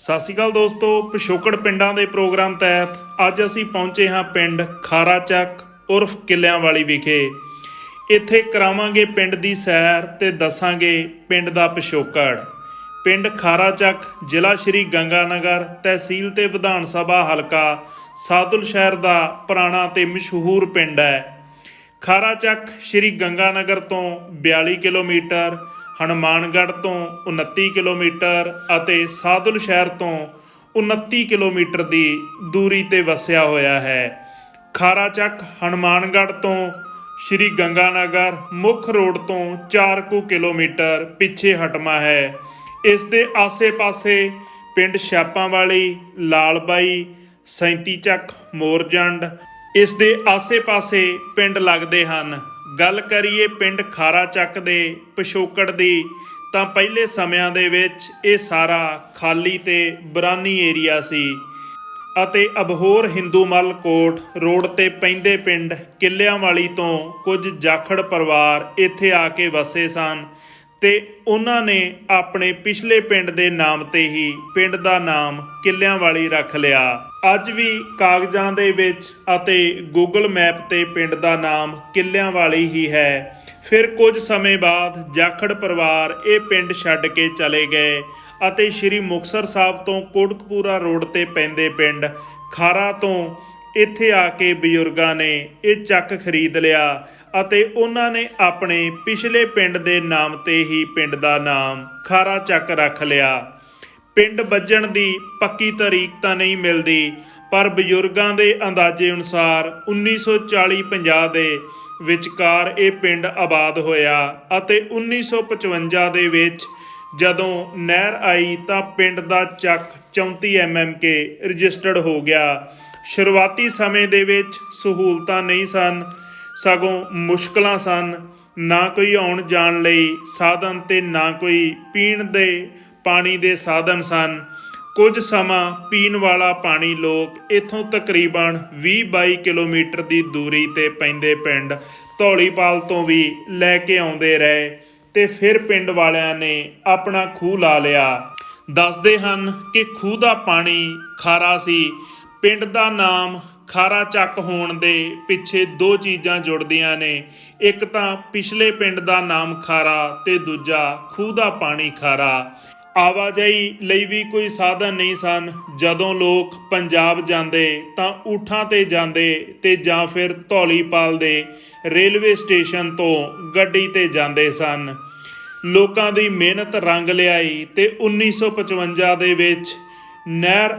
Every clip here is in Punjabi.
ਸਤਿ ਸ਼੍ਰੀ ਅਕਾਲ ਦੋਸਤੋ, ਪਿਛੋਕੜ ਪਿੰਡਾਂ ਦੇ ਪ੍ਰੋਗਰਾਮ ਤਹਿਤ ਅੱਜ ਅਸੀਂ ਪਹੁੰਚੇ ਹਾਂ ਪਿੰਡ ਖਾਰਾ ਚੱਕ ਉਰਫ ਕਿੱਲਿਆਂ ਵਾਲੀ ਵਿਖੇ। ਇੱਥੇ ਕਰਾਵਾਂਗੇ ਪਿੰਡ ਦੀ ਸੈਰ ਤੇ ਦੱਸਾਂਗੇ ਪਿੰਡ ਦਾ ਪਿਛੋਕੜ। ਪਿੰਡ ਖਾਰਾ ਚੱਕ ਜ਼ਿਲ੍ਹਾ ਸ਼੍ਰੀ ਗੰਗਾਨਗਰ ਤਹਿਸੀਲ ਤੇ ਵਿਧਾਨ ਸਭਾ ਹਲਕਾ ਸਾਦੁਲ ਸ਼ਹਿਰ ਦਾ ਪੁਰਾਣਾ ਤੇ ਮਸ਼ਹੂਰ ਪਿੰਡ ਹੈ। ਖਾਰਾ ਚੱਕ ਸ਼੍ਰੀ ਗੰਗਾਨਗਰ ਤੋਂ 42 ਕਿਲੋਮੀਟਰ ਹਨੂਮਾਨਗੜ੍ਹ ਤੋਂ 29 ਕਿਲੋਮੀਟਰ ਅਤੇ ਸਾਦੁਲ ਸ਼ਹਿਰ ਤੋਂ 29 ਕਿਲੋਮੀਟਰ ਦੀ ਦੂਰੀ ਤੇ ਵਸਿਆ ਹੋਇਆ ਹੈ। ਖਾਰਾ ਚੱਕ ਹਨੂਮਾਨਗੜ੍ਹ ਤੋਂ ਸ਼੍ਰੀ ਗੰਗਾਨਗਰ ਮੁੱਖ ਰੋਡ ਤੋਂ 4 ਕੁ ਕਿਲੋਮੀਟਰ ਪਿੱਛੇ ਹਟਮਾ ਹੈ। ਇਸ ਦੇ ਆਸੇ-ਪਾਸੇ ਪਿੰਡ ਛਾਪਾਂ ਵਾਲੀ ਲਾਲਬਾਈ ਸੈਂਤੀ ਚੱਕ ਮੋਰਜੰਡ ਇਸ ਦੇ ਆਸੇ-ਪਾਸੇ ਪਿੰਡ ਲੱਗਦੇ ਹਨ। ਗੱਲ ਕਰੀਏ ਪਿੰਡ ਖਾਰਾ ਚੱਕ ਦੇ, ਪਿਛੋਕੜ ਦੀ, ਤਾਂ ਪਹਿਲੇ ਸਮਿਆਂ ਦੇ ਵਿੱਚ ਇਹ ਸਾਰਾ ਖਾਲੀ ਤੇ ਬਰਾਨੀ ਏਰੀਆ ਸੀ ਅਤੇ ਅਬਹੋਰ ਹਿੰਦੂਮਲ ਕੋਟ ਰੋਡ ਤੇ ਪੈਂਦੇ ਪਿੰਡ ਕਿੱਲਿਆਂਵਾਲੀ ਤੋਂ ਕੁਝ ਜਾਖੜ ਪਰਿਵਾਰ ਇੱਥੇ ਆ ਕੇ ਵਸੇ ਸਨ। ਤੇ ਉਹਨਾਂ ਨੇ ਆਪਣੇ ਪਿਛਲੇ ਪਿੰਡ ਦੇ ਨਾਮ ਤੇ ਹੀ ਪਿੰਡ ਦਾ ਨਾਮ ਕਿੱਲਿਆਂ ਵਾਲੀ ਰੱਖ ਲਿਆ। ਅੱਜ ਵੀ ਕਾਗਜ਼ਾਂ ਦੇ ਵਿੱਚ ਅਤੇ ਗੂਗਲ ਮੈਪ ਤੇ ਪਿੰਡ ਦਾ ਨਾਮ ਕਿੱਲਿਆਂ ਵਾਲੀ ਹੀ ਹੈ। ਫਿਰ ਕੁਝ ਸਮੇਂ ਬਾਅਦ ਜਾਖੜ ਪਰਿਵਾਰ ਇਹ ਪਿੰਡ ਛੱਡ ਕੇ ਚਲੇ ਗਏ ਅਤੇ ਸ਼੍ਰੀ ਮੁਕਤਸਰ ਸਾਹਿਬ ਤੋਂ ਕੋਟਕਪੂਰਾ ਰੋਡ ਤੇ ਪੈਂਦੇ ਪਿੰਡ ਖਾਰਾ ਤੋਂ ਇੱਥੇ ਆ ਕੇ ਬਜ਼ੁਰਗਾਂ ਨੇ ਇਹ ਚੱਕ ਖਰੀਦ ਲਿਆ ਅਤੇ ਉਹਨਾਂ ਨੇ ਆਪਣੇ ਪਿਛਲੇ ਪਿੰਡ ਦੇ ਨਾਮ ਤੇ ਹੀ ਪਿੰਡ ਦਾ ਨਾਮ ਖਾਰਾ ਚੱਕ ਰੱਖ ਲਿਆ। ਪਿੰਡ ਵੱਜਣ ਦੀ ਪੱਕੀ ਤਾਰੀਖ ਤਾਂ ਨਹੀਂ ਮਿਲਦੀ, ਪਰ ਬਜ਼ੁਰਗਾਂ ਦੇ ਅੰਦਾਜ਼ੇ ਅਨੁਸਾਰ 1940-50 ਦੇ ਵਿਚਕਾਰ ਇਹ ਪਿੰਡ ਆਬਾਦ ਹੋਇਆ ਅਤੇ 1955 ਦੇ ਵਿੱਚ ਜਦੋਂ ਨਹਿਰ ਆਈ ਤਾਂ ਪਿੰਡ ਦਾ ਚੱਕ 34 ਐਮਐਮਕੇ ਰਜਿਸਟਰਡ ਹੋ ਗਿਆ। ਸ਼ੁਰੂਆਤੀ ਸਮੇਂ ਦੇ ਵਿੱਚ ਸਹੂਲਤਾਂ ਨਹੀਂ ਸਨ, ਸਗੋਂ ਮੁਸ਼ਕਲਾਂ ਸਨ। ਨਾ ਕੋਈ ਆਉਣ ਜਾਣ ਲਈ ਸਾਧਨ ਤੇ ਨਾ ਕੋਈ ਪੀਣ ਦੇ ਪਾਣੀ ਦੇ ਸਾਧਨ ਸਨ। ਕੁਝ ਸਮਾਂ ਪੀਣ ਵਾਲਾ ਪਾਣੀ ਲੋਕ ਇੱਥੋਂ ਤਕਰੀਬਨ 20-22 ਕਿਲੋਮੀਟਰ ਦੀ ਦੂਰੀ ਤੇ ਪੈਂਦੇ ਪਿੰਡ ਧੌਲੀਪਾਲ ਤੋਂ ਵੀ ਲੈ ਕੇ ਆਉਂਦੇ ਰਹੇ ਤੇ ਫਿਰ ਪਿੰਡ ਵਾਲਿਆਂ ਨੇ ਆਪਣਾ ਖੂਹ ਲਾ ਲਿਆ। ਦੱਸਦੇ ਹਨ ਕਿ ਖੂਹ ਦਾ ਪਾਣੀ ਖਾਰਾ ਸੀ। ਪਿੰਡ ਦਾ ਨਾਮ ਖਾਰਾ ਚੱਕ ਹੋਣ ਦੇ ਪਿੱਛੇ ਦੋ ਚੀਜ਼ਾਂ ਜੁੜਦੀਆਂ ਨੇ। ਇੱਕ ਤਾਂ ਪਿਛਲੇ ਪਿੰਡ ਦਾ ਨਾਮ ਖਾਰਾ ਤੇ ਦੂਜਾ ਖੂਹ ਦਾ ਪਾਣੀ ਖਾਰਾ। ਆਵਾਜਾਈ ਲਈ ਵੀ ਕੋਈ ਸਾਧਨ ਨਹੀਂ ਸਨ। ਜਦੋਂ ਲੋਕ ਪੰਜਾਬ ਜਾਂਦੇ ਤਾਂ ਊਠਾਂ ਤੇ ਜਾਂਦੇ ਤੇ ਜਾਂ ਫਿਰ ਧੌਲੀਪਾਲ ਦੇ ਰੇਲਵੇ ਸਟੇਸ਼ਨ ਤੋਂ ਗੱਡੀ ਤੇ ਜਾਂਦੇ ਸਨ। ਲੋਕਾਂ ਦੀ ਮਿਹਨਤ ਰੰਗ ਲਿਆਈ ਤੇ 1955 ਦੇ ਵਿੱਚ ਨਹਿਰ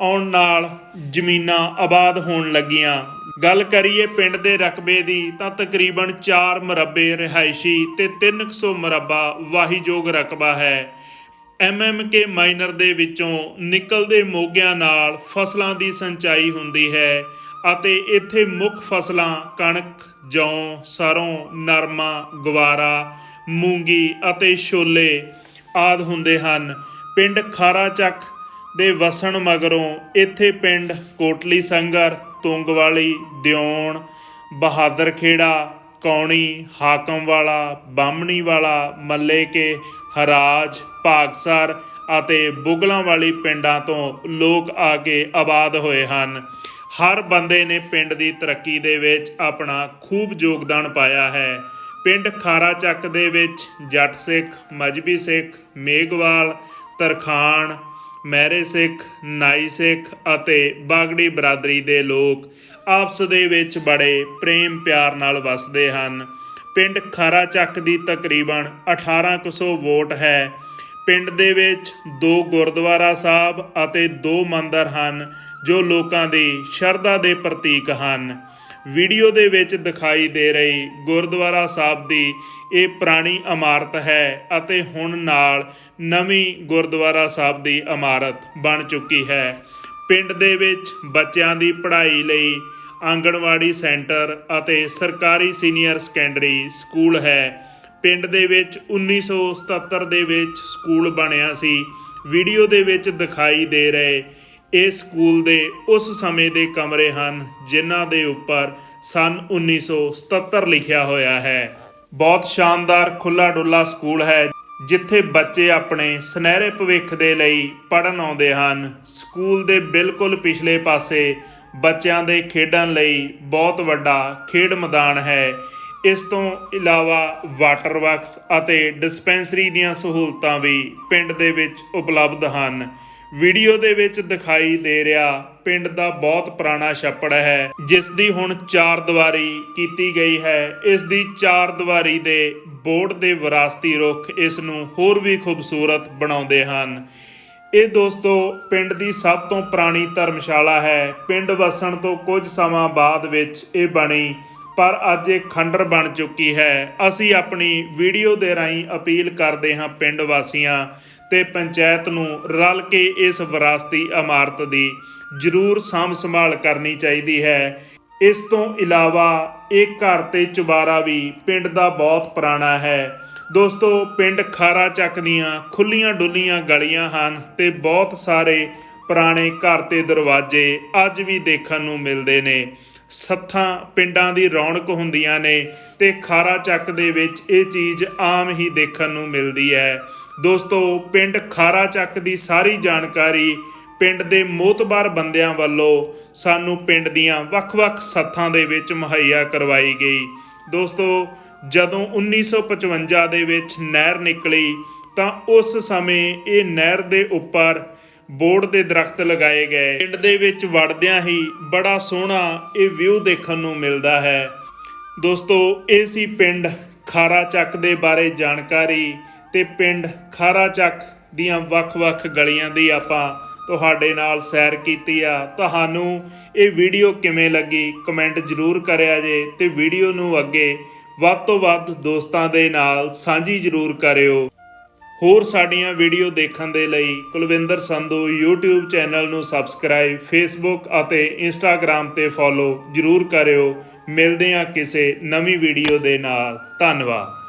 ਆਉਣ ਨਾਲ ਜ਼ਮੀਨਾਂ ਆਬਾਦ ਹੋਣ ਲੱਗੀਆਂ। ਗੱਲ ਕਰੀਏ ਪਿੰਡ ਦੇ ਰਕਬੇ ਦੀ, ਤਾਂ ਤਕਰੀਬਨ 4 ਮਰਬੇ ਰਿਹਾਇਸ਼ੀ ਤੇ 300 ਮਰਬਾ ਵਾਹੀਯੋਗ ਰਕਬਾ ਹੈ। ਐਮਐਮਕੇ ਮਾਈਨਰ ਦੇ ਵਿੱਚੋਂ ਨਿਕਲਦੇ ਮੋਗਿਆਂ ਨਾਲ ਫਸਲਾਂ ਦੀ ਸਿੰਚਾਈ ਹੁੰਦੀ ਹੈ ਅਤੇ ਇੱਥੇ ਮੁੱਖ ਫਸਲਾਂ ਕਣਕ, ਜੌਂ, ਸਰੋਂ, ਨਰਮਾ, ਗਵਾਰਾ, ਮੂੰਗੀ ਅਤੇ ਛੋਲੇ ਆਦ ਹੁੰਦੇ ਹਨ। ਪਿੰਡ ਖਾਰਾ ਚੱਕ ਦੇ ਵਸਣ ਮਗਰੋਂ ਇੱਥੇ ਪਿੰਡ ਕੋਟਲੀ ਸੰਗਰ, ਤੁੰਗਵਾਲੀ ਦਿਉਣ ਬਹਾਦਰ ਖੇੜਾ ਕੌਣੀ ਹਾਕਮ ਵਾਲਾ ਬਾਮਣੀ ਵਾਲਾ ਮੱਲੇ ਕੇ ਹਰਾਜ, ਭਾਗਸਰ ਅਤੇ ਬੁਗਲਾਂ ਵਾਲੀ ਪਿੰਡਾਂ ਤੋਂ ਲੋਕ ਆ ਕੇ ਆਬਾਦ ਹੋਏ ਹਨ। ਹਰ ਬੰਦੇ ਨੇ ਪਿੰਡ ਦੀ ਤਰੱਕੀ ਦੇ ਵਿੱਚ ਆਪਣਾ ਖੂਬ ਯੋਗਦਾਨ ਪਾਇਆ ਹੈ। ਪਿੰਡ ਖਾਰਾ ਚੱਕ ਦੇ ਵਿੱਚ ਜੱਟ ਸਿੱਖ, ਮਜਬੀ ਸਿੱਖ ਮੇਗਵਾਲ ਤਰਖਾਨ ਮਹਿਰੇ ਸਿੱਖ, ਨਾਈ ਸਿੱਖ ਅਤੇ ਬਾਗੜੀ ਬਰਾਦਰੀ ਦੇ ਲੋਕ ਆਪਸ ਦੇ ਵਿੱਚ ਬੜੇ ਪ੍ਰੇਮ ਪਿਆਰ ਨਾਲ ਵਸਦੇ ਹਨ। ਪਿੰਡ ਖਾਰਾ ਚੱਕ ਦੀ ਤਕਰੀਬਨ 1800 ਵੋਟ ਹੈ। ਪਿੰਡ ਦੇ ਵਿੱਚ ਦੋ ਗੁਰਦੁਆਰਾ ਸਾਹਿਬ ਅਤੇ ਦੋ ਮੰਦਰ ਹਨ ਜੋ ਲੋਕਾਂ ਦੀ ਸ਼ਰਧਾ ਦੇ ਪ੍ਰਤੀਕ ਹਨ। ਵੀਡੀਓ ਦੇ ਵਿੱਚ ਦਿਖਾਈ ਦੇ ਰਹੀ ਗੁਰਦੁਆਰਾ ਸਾਹਿਬ ਦੀ ਇਹ ਪੁਰਾਣੀ ਇਮਾਰਤ ਹੈ ਅਤੇ ਹੁਣ ਨਾਲ ਨਵੀਂ ਗੁਰਦੁਆਰਾ ਸਾਹਿਬ ਦੀ ਇਮਾਰਤ ਬਣ ਚੁੱਕੀ ਹੈ। ਪਿੰਡ ਦੇ ਵਿੱਚ ਬੱਚਿਆਂ ਦੀ ਪੜ੍ਹਾਈ ਲਈ ਆਂਗਣਵਾੜੀ ਸੈਂਟਰ ਅਤੇ ਸਰਕਾਰੀ ਸੀਨੀਅਰ ਸੈਕੰਡਰੀ ਸਕੂਲ ਹੈ। ਪਿੰਡ ਦੇ ਵਿੱਚ 1977 ਦੇ ਵਿੱਚ ਸਕੂਲ ਬਣਿਆ ਸੀ। ਵੀਡੀਓ ਦੇ ਵਿੱਚ ਦਿਖਾਈ ਦੇ ਰਹੇ ਇਹ ਸਕੂਲ ਦੇ ਉਸ ਸਮੇਂ ਦੇ ਕਮਰੇ ਹਨ ਜਿਨ੍ਹਾਂ ਦੇ ਉੱਪਰ ਸਨ 1977 ਲਿਖਿਆ ਹੋਇਆ ਹੈ। ਬਹੁਤ ਸ਼ਾਨਦਾਰ ਖੁੱਲਾ ਡੁੱਲਾ ਸਕੂਲ ਹੈ, ਜਿੱਥੇ ਬੱਚੇ ਆਪਣੇ ਸੁਨਹਿਰੇ ਭਵਿੱਖ ਦੇ ਲਈ ਪੜਨ ਆਉਂਦੇ ਹਨ। ਸਕੂਲ ਦੇ ਬਿਲਕੁਲ ਪਿਛਲੇ ਪਾਸੇ ਬੱਚਿਆਂ ਦੇ ਖੇਡਣ ਲਈ ਬਹੁਤ ਵੱਡਾ ਖੇਡ ਮੈਦਾਨ ਹੈ। ਇਸ ਤੋਂ ਇਲਾਵਾ ਵਾਟਰ ਵਰਕਸ ਅਤੇ ਡਿਸਪੈਂਸਰੀ ਦੀਆਂ ਸਹੂਲਤਾਂ ਵੀ ਪਿੰਡ ਦੇ ਵਿੱਚ ਉਪਲਬਧ ਹਨ। ਵੀਡੀਓ ਦੇ ਵਿੱਚ ਦਿਖਾਈ ਦੇ ਰਿਹਾ ਪਿੰਡ ਦਾ ਬਹੁਤ ਪੁਰਾਣਾ ਛੱਪੜ ਹੈ, ਜਿਸ ਦੀ ਹੁਣ ਚਾਰ ਦੀਵਾਰੀ ਕੀਤੀ ਗਈ ਹੈ। ਇਸ ਦੀ ਚਾਰ ਦੀਵਾਰੀ ਦੇ ਬੋਰਡ ਦੇ ਵਿਰਾਸਤੀ ਰੁੱਖ ਇਸ ਨੂੰ ਹੋਰ ਵੀ ਖੂਬਸੂਰਤ ਬਣਾਉਂਦੇ ਹਨ। ਇਹ ਦੋਸਤੋ ਪਿੰਡ ਦੀ ਸਭ ਤੋਂ ਪੁਰਾਣੀ ਧਰਮਸ਼ਾਲਾ ਹੈ। ਪਿੰਡ ਵਸਣ ਤੋਂ ਕੁਝ ਸਮਾਂ ਬਾਅਦ ਵਿੱਚ ਇਹ ਬਣੀ, ਪਰ ਅੱਜ ਇਹ ਖੰਡਰ ਬਣ ਚੁੱਕੀ ਹੈ। ਅਸੀਂ ਆਪਣੀ ਵੀਡੀਓ ਦੇ ਰਾਹੀਂ ਅਪੀਲ ਕਰਦੇ ਹਾਂ ਪਿੰਡ ਵਾਸੀਆਂ ਤੇ ਪੰਚਾਇਤ ਨੂੰ ਰਲ ਕੇ ਇਸ ਵਿਰਾਸਤੀ ਇਮਾਰਤ ਦੀ ਜ਼ਰੂਰ ਸਾਂਭ ਸੰਭਾਲ ਕਰਨੀ ਚਾਹੀਦੀ ਹੈ। ਇਸ ਤੋਂ ਇਲਾਵਾ ਇਹ ਘਰ ਤੇ ਚੁਬਾਰਾ ਵੀ ਪਿੰਡ ਦਾ ਬਹੁਤ ਪੁਰਾਣਾ ਹੈ। ਦੋਸਤੋ, ਪਿੰਡ ਖਾਰਾ ਚੱਕ ਦੀਆਂ ਖੁੱਲੀਆਂ ਡੁੱਲੀਆਂ ਗਲੀਆਂ ਹਨ ਤੇ ਬਹੁਤ ਸਾਰੇ ਪੁਰਾਣੇ ਘਰ ਤੇ ਦਰਵਾਜ਼ੇ ਅੱਜ ਵੀ ਦੇਖਣ ਨੂੰ ਮਿਲਦੇ ਨੇ। ਸੱਥਾਂ ਪਿੰਡਾਂ ਦੀ ਰੌਣਕ ਹੁੰਦੀਆਂ ਨੇ ਤੇ ਖਾਰਾ ਚੱਕ ਦੇ ਵਿੱਚ ਇਹ ਚੀਜ਼ ਆਮ ਹੀ ਦੇਖਣ ਨੂੰ ਮਿਲਦੀ ਹੈ। ਦੋਸਤੋ, ਪਿੰਡ ਖਾਰਾ ਚੱਕ ਦੀ ਸਾਰੀ ਜਾਣਕਾਰੀ ਪਿੰਡ ਦੇ ਮੋਤਬਾਰ ਬੰਦਿਆਂ ਵੱਲੋਂ ਸਾਨੂੰ ਪਿੰਡ ਦੀਆਂ ਵੱਖ-ਵੱਖ ਸੱਥਾਂ ਦੇ ਵਿੱਚ ਮੁਹੱਈਆ ਕਰਵਾਈ ਗਈ। ਦੋਸਤੋ, ਜਦੋਂ 1955 ਦੇ ਵਿੱਚ ਨਹਿਰ ਨਿਕਲੀ, ਤਾਂ ਉਸ ਸਮੇਂ ਇਹ ਨਹਿਰ ਦੇ ਉੱਪਰ ਬੋਰਡ ਦੇ ਦਰਖਤ ਲਗਾਏ ਗਏ। ਪਿੰਡ ਦੇ ਵਿੱਚ ਵੜਦਿਆਂ ਹੀ ਬੜਾ ਸੋਹਣਾ ਇਹ ਵਿਊ ਦੇਖਣ ਨੂੰ ਮਿਲਦਾ ਹੈ। ਦੋਸਤੋ, ਇਹ ਸੀ ਪਿੰਡ ਖਾਰਾ ਚੱਕ ਦੇ ਬਾਰੇ ਜਾਣਕਾਰੀ। ਤੇ ਪਿੰਡ ਖਾਰਾ ਚੱਕ ਦੀਆਂ ਵੱਖ-ਵੱਖ ਗਲੀਆਂ ਦੀ ਆਪਾਂ ਤੁਹਾਡੇ ਨਾਲ ਸੈਰ ਕੀਤੀ ਆ। ਤੁਹਾਨੂੰ ਇਹ ਵੀਡੀਓ ਕਿਵੇਂ ਲੱਗੀ ਕਮੈਂਟ ਜ਼ਰੂਰ ਕਰਿਆ ਜੇ ਤੇ ਵੀਡੀਓ ਨੂੰ ਅੱਗੇ ਵੱਧ ਤੋਂ ਵੱਧ ਦੋਸਤਾਂ ਦੇ ਨਾਲ ਸਾਂਝੀ ਜ਼ਰੂਰ ਕਰਿਓ। ਹੋਰ ਸਾਡੀਆਂ ਵੀਡੀਓ ਦੇਖਣ ਦੇ ਲਈ ਕੁਲਵਿੰਦਰ ਸੰਧੂ YouTube ਚੈਨਲ ਨੂੰ ਸਬਸਕ੍ਰਾਈਬ, Facebook ਅਤੇ Instagram ਤੇ ਫੋਲੋ ਜ਼ਰੂਰ ਕਰਿਓ। ਮਿਲਦੇ ਹਾਂ ਕਿਸੇ ਨਵੀਂ ਵੀਡੀਓ ਦੇ ਨਾਲ। ਧੰਨਵਾਦ।